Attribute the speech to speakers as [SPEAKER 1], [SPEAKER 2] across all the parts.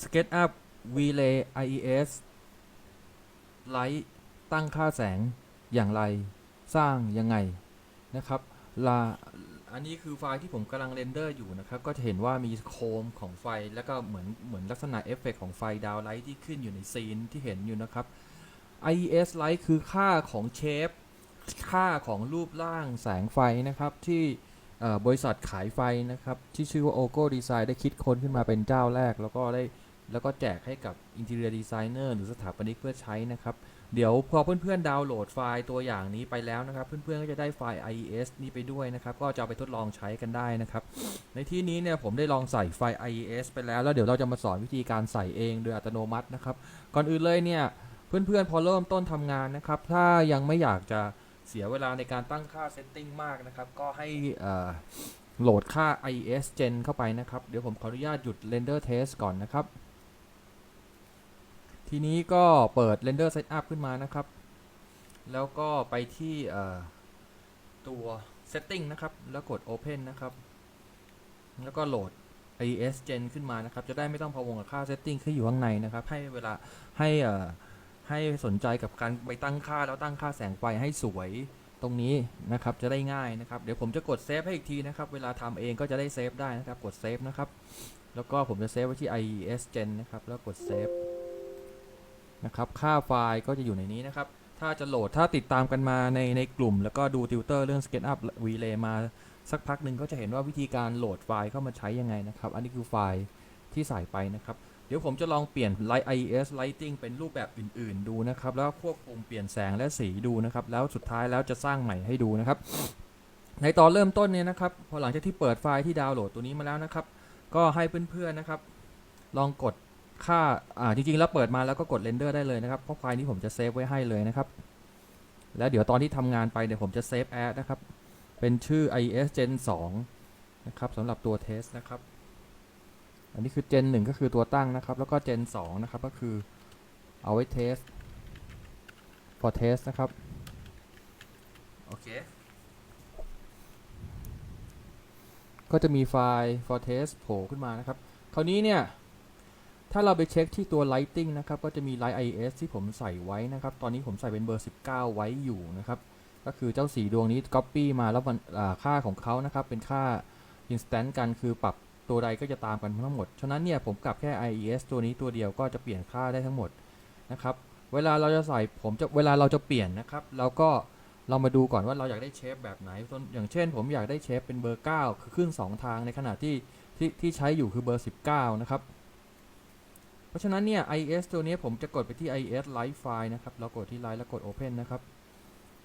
[SPEAKER 1] SketchUp Relay IES ไลท์ตั้งค่าแสงอย่างไร สร้างยังไงนะครับลาอันนี้คือไฟล์ที่ผมกำลังเรนเดอร์อยู่นะครับ ก็จะเห็นว่ามีโคมของไฟ แล้วก็เหมือนเหมือนลักษณะเอฟเฟกต์ของไฟดาวไลท์ที่ขึ้นอยู่ในซีนที่เห็นอยู่นะครับ IES Light คือค่าของเชฟค่าของรูปร่างแสงไฟนะครับที่บริษัทขายไฟนะครับ ที่ชื่อว่า Ogo Design ได้คิดค้นขึ้นมาเป็นเจ้าแรก แล้วก็ได้ แล้วก็แจกให้กับ Interior Designer หรือสถาปนิกเพื่อใช้นะครับ เดี๋ยวพอเพื่อนๆดาวน์โหลดไฟล์ตัวอย่างนี้ไปแล้วนะครับ เพื่อนๆก็จะได้ไฟล์ IES นี้ไปด้วยนะครับ ก็จะไปทดลองใช้กันได้นะครับ ในที่นี้เนี่ยผมได้ลองใส่ไฟล์ IES ไปแล้ว แล้วเดี๋ยวเราจะมาสอนวิธีการใส่เองโดยอัตโนมัตินะครับ ก่อนอื่นเลยเนี่ยเพื่อนๆพอเริ่มต้นทำงานนะครับ ถ้ายังไม่อยากจะเสียเวลาในการตั้งค่าเซตติ้งมากนะครับ ก็ให้โหลดค่า IES Gen เข้าไปนะครับ เดี๋ยวผมขออนุญาตหยุด Render Test ก่อนนะครับ ทีนี้ก็เปิด Render Setup ขึ้นมานะครับ แล้วก็ไปที่ตัว Setting นะครับ แล้วกด Open นะครับ แล้วก็โหลด IES Gen ขึ้นมานะครับ จะได้ไม่ต้องพะวงกับค่า Setting ที่อยู่ข้างในนะครับ ให้เวลาให้ให้สนใจกับการไปตั้งค่าแล้วตั้งค่าแสงไฟให้สวยตรงนี้นะครับจะได้ง่ายนะครับ เดี๋ยวผมจะกดเซฟให้อีกทีนะครับ เวลาทำเองก็จะได้เซฟได้นะครับ กดเซฟนะครับ แล้วก็ผมจะเซฟไว้ที่ IES Gen นะครับ แล้วกดเซฟ นะครับค่าไฟล์ก็จะอยู่ในนี้นะครับ ถ้าจะโหลดถ้าติดตามกันมาในในกลุ่ม แล้วก็ดูติวเตอร์เรื่อง SketchUp Relay มาสักพักหนึ่งก็จะเห็นว่าวิธีการโหลดไฟล์เข้ามาใช้ยังไงนะครับ อันนี้คือไฟล์ที่ใส่ไปนะครับ เดี๋ยวผมจะลองเปลี่ยน Light IES Lighting เป็นรูปแบบอื่น ๆ ดูนะครับ แล้วควบคุมเปลี่ยนแสงและสีดูนะครับ แล้วสุดท้ายแล้วจะสร้างใหม่ให้ดูนะครับ ในตอนเริ่มต้นเนี่ยนะครับ พอหลังจากที่เปิดไฟล์ที่ดาวน์โหลดตัวนี้มาแล้วนะครับ ก็ให้เพื่อนๆนะครับ ลองกด ค่าอ่าจริงๆ แล้วเปิดมาแล้วก็กดเรนเดอร์ได้เลยนะครับเพราะไฟล์นี้ผมจะเซฟไว้ให้เลยนะครับ แล้วเดี๋ยวตอนที่ทำงานไปเดี๋ยวผมจะเซฟแอดนะครับ เป็นชื่อ IES Gen 2 นะครับสำหรับตัวเทสนะครับ อันนี้คือ Gen 1 ก็คือตัวตั้งนะครับ แล้วก็ Gen 2 นะครับ ก็คือเอาไว้เทส for test นะครับ โอเค ก็จะมีไฟล์ for test โผล่ขึ้นมานะครับ คราวนี้เนี่ย ถ้าเราไปเช็คที่ตัว lighting นะครับก็จะมี light IS ที่ผมใส่ไว้นะครับ ตอนนี้ผมใส่เป็นเบอร์ 19 ไว้อยู่นะครับ ก็คือเจ้าสีดวงนี้ copy มาแล้วมันค่าของเขานะครับ เป็นค่า instant กันคือปรับตัวใดก็จะตามกันทั้งหมด ฉะนั้นเนี่ยผมกลับแค่ IES ตัวนี้ตัวเดียวก็จะเปลี่ยนค่าได้ทั้งหมดนะครับ เวลาเราจะใส่ผมจะเวลาเราจะเปลี่ยนนะครับเราก็เรามาดูก่อนว่าเราอยากได้เชฟแบบไหน อย่างเช่น ผมอยากได้เชฟเป็นเบอร์ 9 คือขึ้น 2 ทางในขณะที่ที่ที่ใช้อยู่คือเบอร์ 19 นะครับ ราะฉะนั้นเนี่ย IS ตัวนี้ผมจะกดไปที่ IS Live File นะครับแล้วกดที่ Live แล้วกด Open นะครับ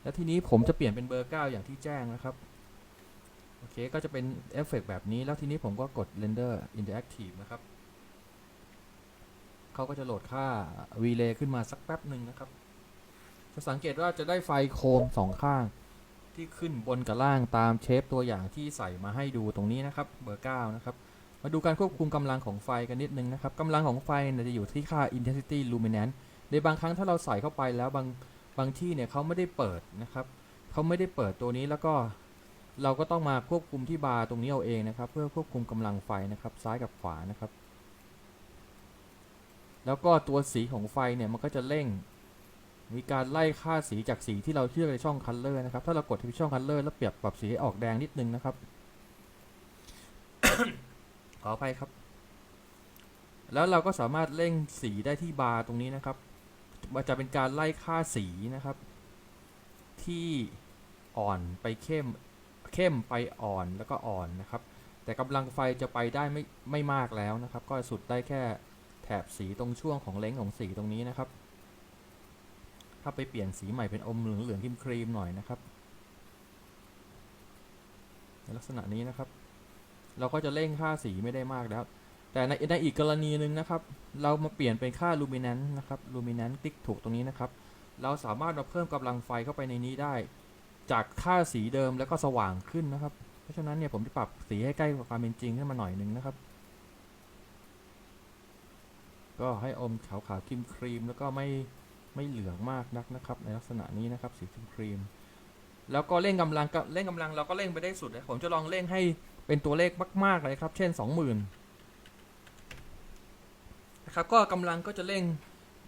[SPEAKER 1] แล้วทีนี้ผมจะเปลี่ยนเป็นเบอร์ 9 อย่างที่แจ้งนะครับ โอเค ก็จะเป็นเอฟเฟกต์แบบนี้ แล้วทีนี้ผมก็กด Render Interactive นะครับ เขาก็จะโหลดค่า Relay ขึ้นมาสักแป๊บหนึ่งนะครับ จะสังเกตว่าจะได้ไฟโคมสองข้าง ที่ขึ้นบนกับล่างตามเชฟตัวอย่างที่ใส่มาให้ดูตรงนี้นะครับ เบอร์ 9 นะครับ มาดูการควบคุมกำลังของไฟกันนิดนึงนะครับกำลังของไฟเนี่ยจะอยู่ที่ค่า intensity luminance ในบางครั้งถ้าเราใส่เข้าไปแล้วบางบางที่เนี่ยเขาไม่ได้เปิดนะครับเขาไม่ได้เปิดตัวนี้แล้วก็เราก็ต้องมาควบคุมที่บาร์ตรงนี้เอาเองนะครับ เพื่อควบคุมกำลังไฟนะครับซ้ายกับขวานะครับ แล้วก็ตัวสีของไฟเนี่ยมันก็จะเร่ง มีการไล่ค่าสีจากสีที่เราเลือในช่อง color นะครับถ้าเรากดที่ช่อง color แล้วเปรียบปรับสีให้ออกแดงนิดนึงนะครับ ขออภัยครับ แล้วเราก็สามารถเร่งสีได้ที่บาร์ตรงนี้นะครับมันจะเป็นการไล่ค่าสีนะครับ ที่อ่อนไปเข้มเข้มไปอ่อนแล้วก็อ่อนนะครับ แต่กำลังไฟจะไปได้ไม่ไม่มากแล้วนะครับ ก็สุดได้แค่แถบสีตรงช่วงของเล้งของสีตรงนี้นะครับ ถ้าไปเปลี่ยนสีใหม่เป็นอมเหลืองเหลืองครีมๆหน่อยนะครับในลักษณะนี้นะครับ เราก็จะเร่งค่าสีไม่ได้มากแล้ว แต่ในในอีกกรณีหนึ่งนะครับ เรามาเปลี่ยนเป็นค่า luminance นะครับ luminance ติ๊กถูกตรงนี้นะครับ เราสามารถมาเพิ่มกำลังไฟเข้าไปในนี้ได้ จากค่าสีเดิมแล้วก็สว่างขึ้นนะครับ เพราะฉะนั้นเนี่ยผมจะปรับสีให้ใกล้กับความเป็นจริงขึ้นมาหน่อยหนึ่งนะครับ ก็ให้อมขาวขาวครีมครีมๆแล้วก็ไม่ไม่เหลืองมากนักนะครับ ในลักษณะนี้นะครับสีครีมครีมแล้วก็เร่งกำลังเร่งกำลังเราก็เร่งไปได้สุดเลยผมจะลองเร่งให้ เป็นตัวเลขมาก ๆ เลยครับ เช่น 20,000นะครับก็กำลังก็จะเร่ง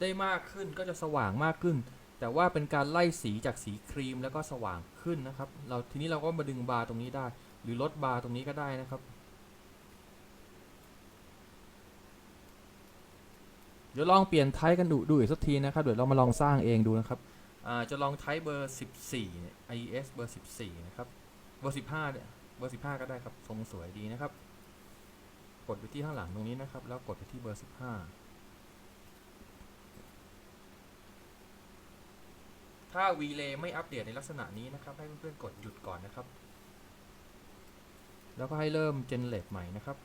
[SPEAKER 1] ได้มากขึ้นก็จะสว่างมากขึ้น แต่ว่าเป็นการไล่สีจากสีครีมแล้วก็สว่างขึ้นนะครับ เราทีนี้เราก็มาดึงบาร์ตรงนี้ได้ หรือลดบาร์ตรงนี้ก็ได้นะครับ เดี๋ยวลองเปลี่ยนไทป์กันดูดูอีกสักทีนะครับเดี๋ยวเรามาลองสร้างเองดูนะครับจะลองไทป์เบอร์ 14เนี่ย IES เบอร์ 14 นะครับ เบอร์ 15เนี่ย บอร์15 ก็ได้ครับทรงสวยดีนะครับ กดไปที่ข้างหลังตรงนี้นะครับ แล้วกดไปที่เบอร์ 15 ถ้า VLay ไม่อัปเดตในลักษณะนี้นะครับ ให้เพื่อนๆกดหยุดก่อนนะครับ แล้วก็ให้เริ่ม generate ใหม่นะครับ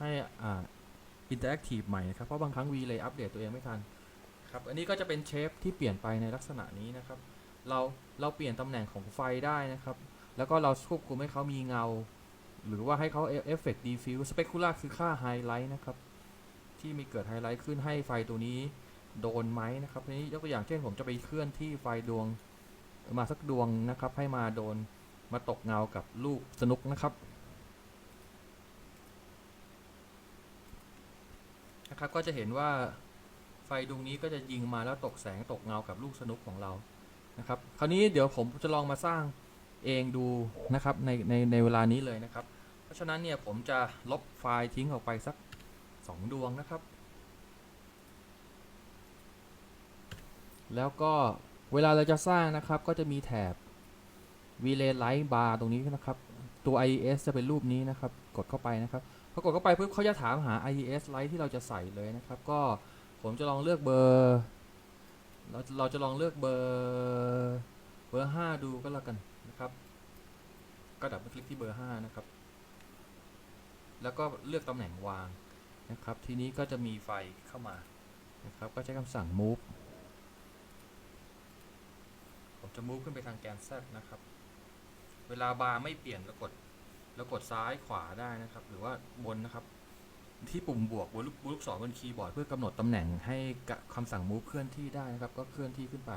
[SPEAKER 1] ให้อ่า interactive ใหม่นะครับ เพราะบางครั้ง VLay อัปเดตตัวเองไม่ทันครับ อันนี้ก็จะเป็นเชฟที่เปลี่ยนไปในลักษณะนี้นะครับ เราเราเปลี่ยนตำแหน่งของไฟได้นะครับ แล้วก็เราควบคุมให้เขามีเงา หรือว่าให้เขาเอฟเฟกต์ดีฟิวสเปกุล่าคือค่าไฮไลท์นะครับ ที่มีเกิดไฮไลท์ขึ้นให้ไฟตัวนี้โดนไหมนะครับทีนี้ยกตัวอย่างเช่นผมจะไปเคลื่อนที่ไฟดวงมาสักดวงนะครับ ให้มาโดนมาตกเงากับลูกสนุกนะครับนะครับก็จะเห็นว่าไฟดวงนี้ก็จะยิงมาแล้วตกแสงตกเงากับลูกสนุกของเรา นะครับ คราวนี้เดี๋ยวผมจะลองมาสร้างเองดูนะครับในในในเวลานี้เลยนะครับ เพราะฉะนั้นเนี่ยผมจะลบไฟล์ทิ้งออกไปสัก 2 ดวงนะครับ แล้วก็เวลาเราจะสร้างนะครับก็จะมีแถบ Relay Light Bar ตรงนี้นะครับตัว IES จะเป็นรูปนี้นะครับ กดเข้าไปนะครับพอกดเข้าไปปุ๊บเขาจะถามหา IES Light ที่เราจะใส่เลยนะครับ ก็ผมจะลองเลือกเบอร์ เราเราจะลองเลือกเบอร์เบอร์5ดูก็แล้วกันนะครับ ก็ดับเบิลคลิกที่เบอร์5นะครับ แล้วก็เลือกตำแหน่งวางนะครับ ทีนี้ก็จะมีไฟเข้ามานะครับ ก็ใช้คำสั่ง move ผมจะ move ขึ้นไปทางแกน Z นะครับ เวลาบาร์ไม่เปลี่ยนแล้วกดแล้วกดซ้ายขวาได้นะครับ หรือว่าบนนะครับ ที่ปุ่มบวกบนลูกลูกศรบนคีย์บอร์ดเพื่อกำหนดตำแหน่งให้กับคำสั่ง move เคลื่อนที่ได้นะครับ ก็เคลื่อนที่ขึ้นไป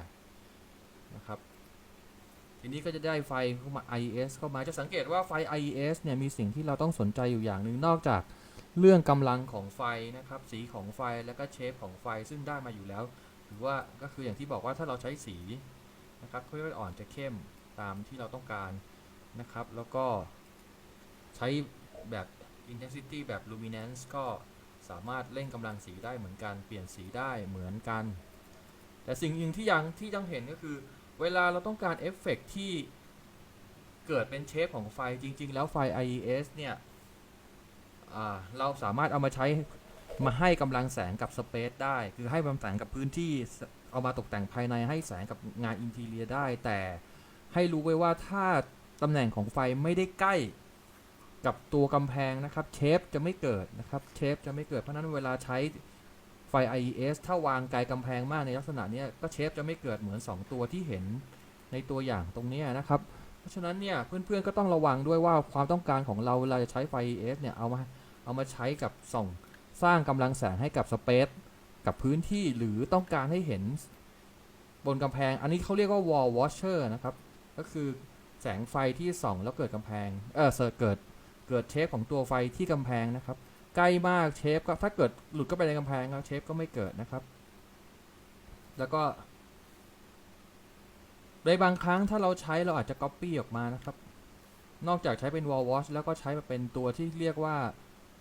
[SPEAKER 1] นะครับทีนี้ก็จะได้ไฟเข้ามา IES เข้ามาจะสังเกตว่าไฟ IES เนี่ยมีสิ่งที่เราต้องสนใจอยู่อย่างหนึ่งนอกจากเรื่องกำลังของไฟนะครับ สีของไฟแล้วก็เชฟของไฟซึ่งได้มาอยู่แล้ว หรือว่าก็คืออย่างที่บอกว่าถ้าเราใช้สีนะครับค่อยๆอ่อนจะเข้มตามที่เราต้องการนะครับ แล้วก็ใช้แบบ intensity แบบ luminance ก็สามารถเร่งกำลังสีได้เหมือนกัน เปลี่ยนสีได้เหมือนกัน แต่สิ่งหนึ่งที่ยังที่ต้องเห็นก็คือ เวลาเราต้องการเอฟเฟกต์ที่เกิดเป็นเชฟของไฟจริง ๆ แล้วไฟ IES เนี่ยเราสามารถเอามาใช้มาให้กำลังแสงกับสเปซได้ คือให้กำลังแสงกับพื้นที่เอามาตกแต่งภายในให้แสงกับงานอินทีเรียได้ แต่ให้รู้ไว้ว่าถ้าตำแหน่งของไฟไม่ได้ใกล้ กับตัวกำแพงนะครับเชฟจะไม่เกิดนะครับเชฟจะไม่เกิดเพราะฉะนั้นเวลาใช้ไฟ IES ถ้าวางไกลกำแพงมากในลักษณะนี้ก็เชฟจะไม่เกิดเหมือน 2 ตัวที่เห็นในตัวอย่างตรงนี้นะครับ เพราะฉะนั้นเนี่ยเพื่อนๆก็ต้องระวังด้วยว่าความต้องการของเราเวลาจะใช้ไฟ IES เนี่ยเอามาเอามาใช้กับส่องสร้างกำลังแสงให้กับสเปซกับพื้นที่หรือต้องการให้เห็นบนกำแพง อันนี้เขาเรียกว่า wall washer นะครับ ก็คือแสงไฟที่ส่องแล้วเกิดกำแพง เออเกิด เกิดเชฟของตัวไฟที่กำแพงนะครับ ใกล้มากเชฟก็ถ้าเกิดหลุดเข้าไปในกำแพงแล้วเชฟก็ไม่เกิดนะครับ แล้วก็ในบางครั้งถ้าเราใช้เราอาจจะ Copy ออกมานะครับ นอกจากใช้เป็น wall wash แล้วก็ใช้มาเป็นตัวที่เรียกว่า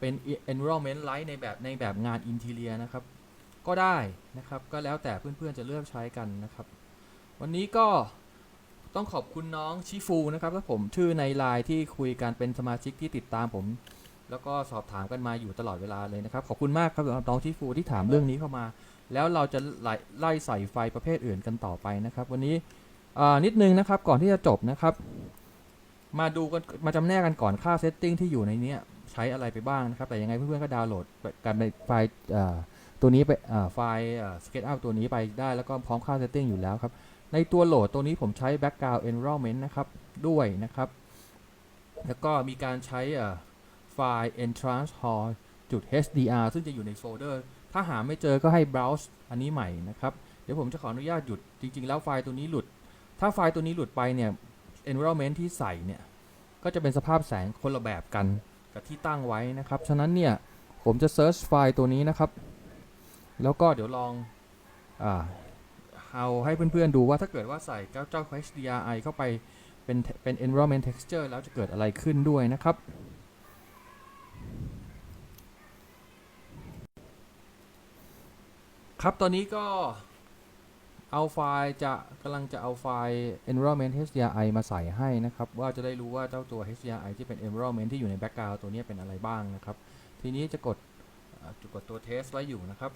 [SPEAKER 1] เป็น environment light ในแบบในแบบงาน interior นะครับ ก็ได้นะครับ ก็แล้วแต่เพื่อนๆจะเลือกใช้กันนะครับ วันนี้ก็ ต้องขอบคุณน้องชิฟูนะครับและผมชื่อในไลน์ที่คุยกันเป็นสมาชิกที่ติดตามผม แล้วก็สอบถามกันมาอยู่ตลอดเวลาเลยนะครับ ขอบคุณมากครับสำหรับน้องชิฟูที่ถามเรื่องนี้เข้ามา แล้วเราจะไล่ใส่ไฟประเภทอื่นกันต่อไปนะครับ วันนี้นิดนึงนะครับก่อนที่จะจบนะครับ มาดูกันมาจำแนกกันก่อนค่าเซตติ้งที่อยู่ในนี้ใช้อะไรไปบ้างนะครับ แต่ยังไงเพื่อนๆก็ดาวน์โหลดกันในไฟล์ตัวนี้ไปไฟล์สเกตอัพตัวนี้ไปได้แล้วก็พร้อมค่าเซตติ้งอยู่แล้วครับ ในตัวโหลดตัวนี้ผมใช้ background environment นะครับ ด้วยนะครับ แล้วก็มีการใช้ไฟล์ entrance hall จุด hdr ซึ่งจะอยู่ในโฟลเดอร์ ถ้าหาไม่เจอก็ให้ browse อันนี้ใหม่นะครับ เดี๋ยวผมจะขออนุญาตหยุด จริง ๆ แล้วไฟล์ตัวนี้หลุด ถ้าไฟล์ตัวนี้หลุดไปเนี่ย environment ที่ใส่เนี่ย ก็จะเป็นสภาพแสงคนละแบบกันกับที่ตั้งไว้นะครับ ฉะนั้นเนี่ยผผมจะ search ไฟล์ตัวนี้นะครับ แล้วก็เดี๋ยวลองอ่า เอาให้เพื่อนๆดูว่าถ้าเกิดว่าใส่เจ้าเจ้า HDRI เข้าไปเป็นเป็น environment texture แล้วจะเกิดอะไรขึ้นด้วยนะครับ ครับตอนนี้ก็เอาไฟล์จะกำลังจะเอาไฟล์ environment HDRI มาใส่ให้นะครับ ว่าจะได้รู้ว่าเจ้าตัว HDRI ที่เป็น environment ที่อยู่ใน background ตัวนี้เป็นอะไรบ้างนะครับ ทีนี้จะกดจะกดตัว test ไว้อยู่นะครับ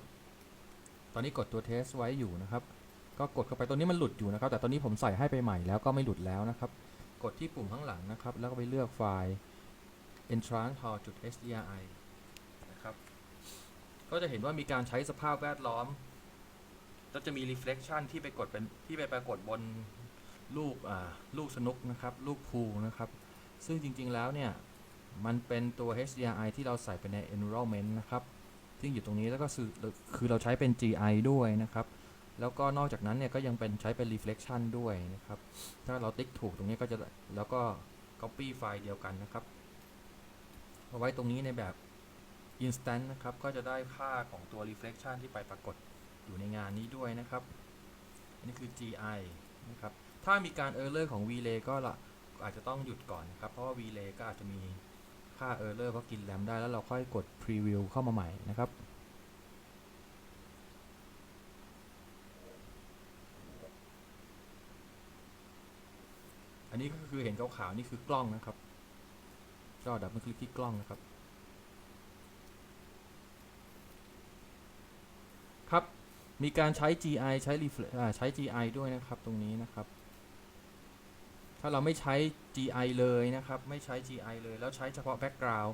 [SPEAKER 1] ตอนนี้กดตัว test ไว้อยู่นะครับ ก็กดเข้าไปตัวนี้มันหลุดอยู่นะครับ แต่ตอนนี้ผมใส่ให้ไปใหม่แล้วก็ไม่หลุดแล้วนะครับ กดที่ปุ่มข้างหลังนะครับ แล้วก็ไปเลือกไฟล์ entrance HDRI นะครับ ก็จะเห็นว่ามีการใช้สภาพแวดล้อม ก็จะมี reflection ที่ไปกดเป็นที่ไปปรากฏบนลูกอ่าลูกสนุกนะครับลูกพูนะครับ ซึ่งจริงๆแล้วเนี่ย มันเป็นตัว HDRI ที่เราใส่ไปใน environment นะครับซึ่งอยู่ตรงนี้แล้วก็คือเราใช้เป็น GI ด้วยนะครับ แล้วก็นอกจากนั้นเนี่ยก็ยังเป็นใช้เป็น reflection ด้วยนะครับ ถ้าเราติ๊กถูกตรงนี้ก็จะแล้วก็ copy ไฟล์เดียวกันนะครับ เอาไว้ตรงนี้ในแบบ instant นะครับ ก็จะได้ค่าของตัว reflection ที่ไปปรากฏอยู่ในงานนี้ด้วยนะครับอันนี้คือ GI นะครับ ถ้ามีการ error ของ relay ก็ละอาจจะต้องหยุดก่อนนะครับ เพราะว่า relay ก็อาจจะมีค่า error เพราะกินแรมได้แล้วเราค่อยกด preview เข้ามาใหม่นะครับ นี้ก็คือเห็นขาวๆนี่คือกล้องนะครับ ก็ดับเบิลคลิกที่กล้องนะครับ ครับ มีการใช้ GI ใช้ refle- อ่าใช้ GI ด้วยนะครับตรงนี้นะครับ ถ้าเราไม่ใช้ GI เลยนะครับ ไม่ใช้ GI เลย แล้วใช้เฉพาะ background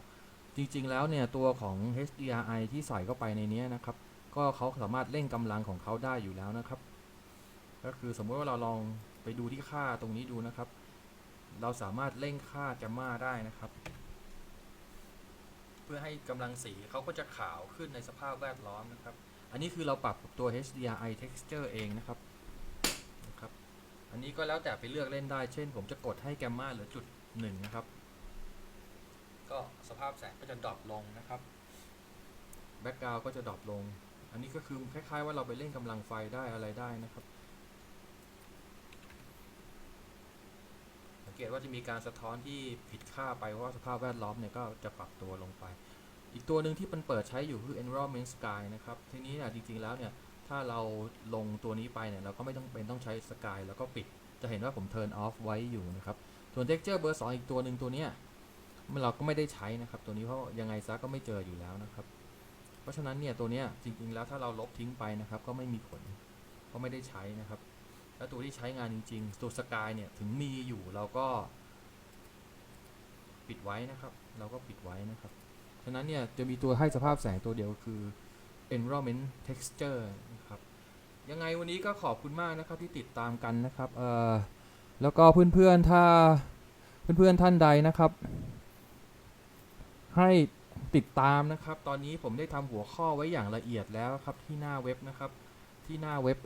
[SPEAKER 1] จริงๆ แล้วเนี่ยตัวของ HDRI ที่ใส่เข้าไปในนี้นะครับ ก็เขาสามารถเร่งกำลังของเขาได้อยู่แล้วนะครับ ก็คือสมมติว่าเราลองไปดูที่ค่าตรงนี้ดูนะครับ เราสามารถเร่งค่าแกมมาได้นะครับ เพื่อให้กำลังสีเขาก็จะขาวขึ้นในสภาพแวดล้อมนะครับ อันนี้คือเราปรับตัว HDRI texture เองนะครับนะครับ อันนี้ก็แล้วแต่ไปเลือกเล่นได้ เช่น ผมจะกดให้แกมมาเหลือจุดหนึ่งนะครับ ก็สภาพแสงก็จะดรอปลงนะครับแบ็กกราวก็จะดรอปลง อันนี้ก็คือคล้ายๆว่าเราไปเล่นกำลังไฟได้อะไรได้นะครับ สัง เกตว่าจะมีการสะท้อนที่ผิดค่าไปเพราะว่าสภาพแวดล้อมเนี่ยก็จะปรับตัวลงไป อีกตัวหนึ่งที่มันเปิดใช้อยู่คือ environment sky นะครับ ทีนี้เนี่ยจริงๆแล้วเนี่ยถ้าเราลงตัวนี้ไปเนี่ยเราก็ไม่ต้องเป็นต้องใช้ sky แล้วก็ปิด จะเห็นว่าผม turn off ไว้อยู่นะครับ ส่วน texture เบอร์ 2 อีกตัวหนึ่งตัวเนี้ยเราก็ไม่ได้ใช้นะครับ ตัวนี้เพราะยังไงซะก็ไม่เจออยู่แล้วนะครับ เพราะฉะนั้นเนี่ยตัวเนี้ยจริงๆแล้วถ้าเราลบทิ้งไปนะครับ ก็ไม่มีผลเพราะไม่ได้ใช้นะครับ แล้วตัวที่ใช้งานจริงๆตัวสกายเนี่ยถึงมีอยู่เราก็ ปิดไว้นะครับ เราก็ปิดไว้นะครับฉะนั้นเนี่ยจะมีตัวให้สภาพแสงตัวเดียวคือ environment texture นะครับยังไงวันนี้ก็ขอบคุณมากนะครับที่ติดตามกันนะครับเอ่อแล้วก็เพื่อนๆถ้าเพื่อนๆท่านใดนะครับ ให้ติดตามนะครับ ตอนนี้ผมได้ทำหัวข้อไว้อย่างละเอียดแล้วครับที่หน้าเว็บนะครับ ที่หน้าเว็บ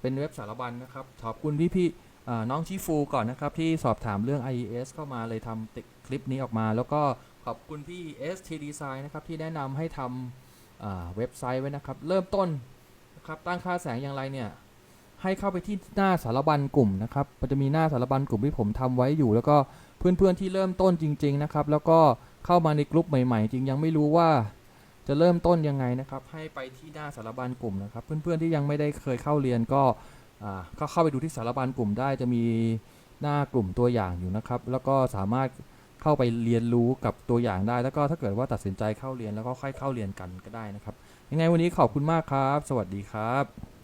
[SPEAKER 1] เป็นเว็บสารบัญนะครับ ขอบคุณพี่พี่ๆน้องชิฟูก่อนนะครับ ที่สอบถามเรื่อง IES เข้ามาเลยทำติคลิปนี้ออกมา แล้วก็ขอบคุณพี่ ST Design นะครับ ที่แนะนำให้ทำเว็บไซต์ไว้นะครับ เริ่มต้นนะครับตั้งค่าแสงอย่างไรเนี่ยให้เข้าไปที่หน้าสารบัญกลุ่มนะครับมันจะมีหน้าสารบัญกลุ่มที่ผมทำไว้อยู่ แล้วก็เพื่อนๆที่เริ่มต้นจริง ๆ นะครับ แล้วก็เข้ามาในกลุ่มใหม่ ๆ จริงยังไม่รู้ว่า จะเริ่มต้นยังไงนะครับ ให้ไปที่หน้าสารบัญกลุ่มนะครับ เพื่อนๆที่ยังไม่ได้เคยเข้าเรียนก็ก็เข้าไปดูที่สารบัญกลุ่มได้จะมีหน้ากลุ่มตัวอย่างอยู่นะครับ แล้วก็สามารถเข้าไปเรียนรู้กับตัวอย่างได้ แล้วก็ถ้าเกิดว่าตัดสินใจเข้าเรียนแล้วก็ค่อยเข้าเรียนกันก็ได้นะครับ ยังไงวันนี้ขอบคุณมากครับ สวัสดีครับ